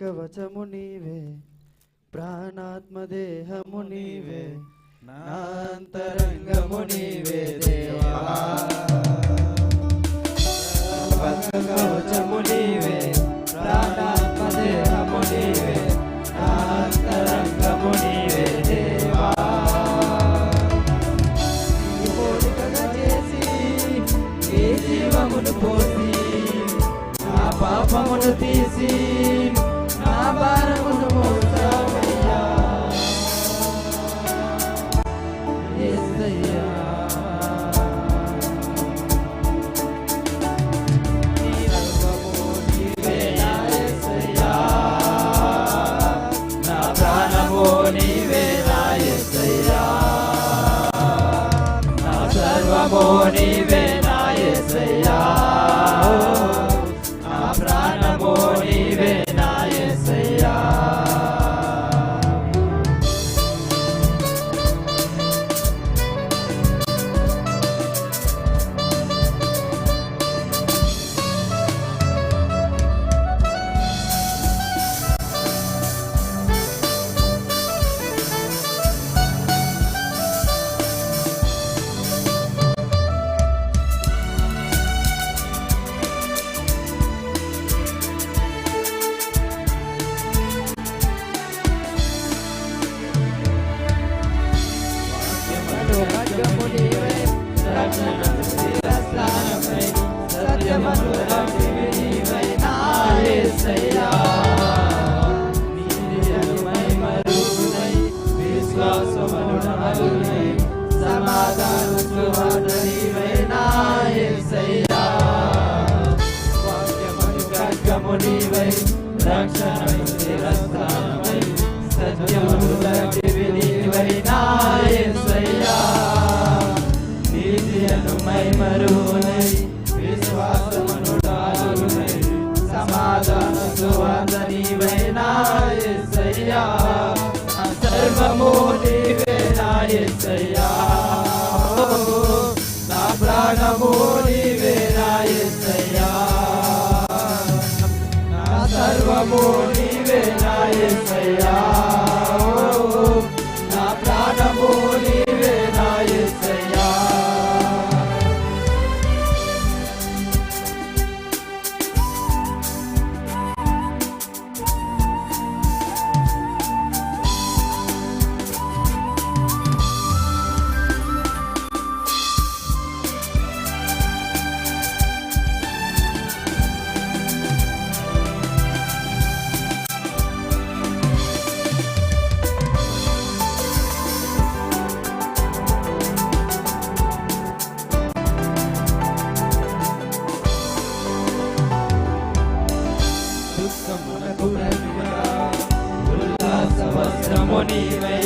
కవచము నీవే ప్రాణాత్మ దేహము నీవే నాంతరంగము నీవే దేవా. కవచము నీవే ప్రాణాత్మ నీవే నా నీవే దేవా. జీవమును పోసి పాపమును తీసి విశ్వాసమును నలుగునై, సమాధాన సువార్త నీవై ఖడ్గము నీవై, రక్షణకు శిరస్త్రాణమై, సత్యమును రక్షివి నీవై నీతియను యేసయ్యా. నా వస్త్రము నీవై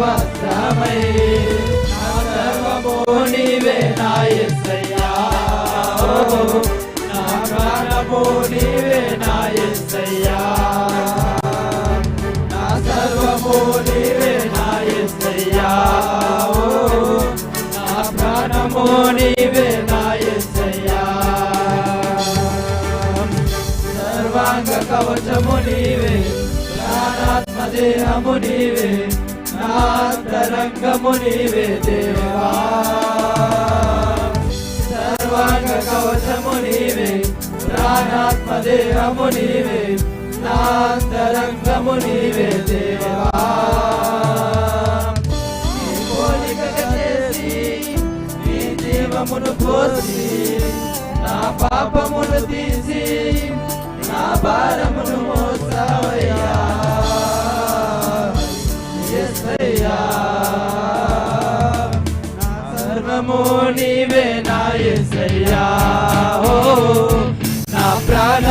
వస్త్రమై నా సర్వము నీవే నా యేసయ్యా నా ప్రాణము నీవే నా యేసయ్యా నా సర్వము నీవే నా నా నీవే నా సర్వాంగ కవచము నీవే ప్రాణాత్మ దేహము నీవే నా నీవే దేవా. సర్వాంగ కవచము నీవే ప్రాణాత్మ దేహము నీవే నా నీవే దేవా నీ పోలికగా నా పాపమును తీసి నా భారమును మోసావయ్యా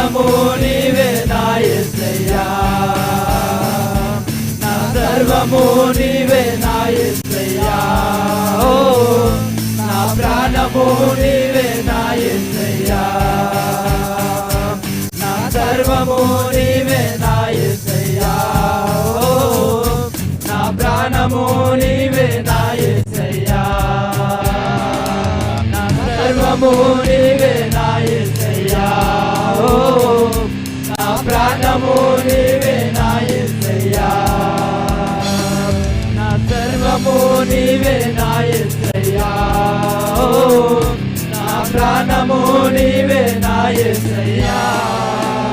ప్రాణము నీవే నా నా సర్వము నీవే నా నా ప్రాణము నీవే నా నా సర్వము నీవే నా నా ప్రాణము నీవే నా నా సర్వము నీవే నా ప్రాణము నీవే నా ఎస్సయ్యా నా సర్వము నీవే నా నా ప్రాణము నీవే నా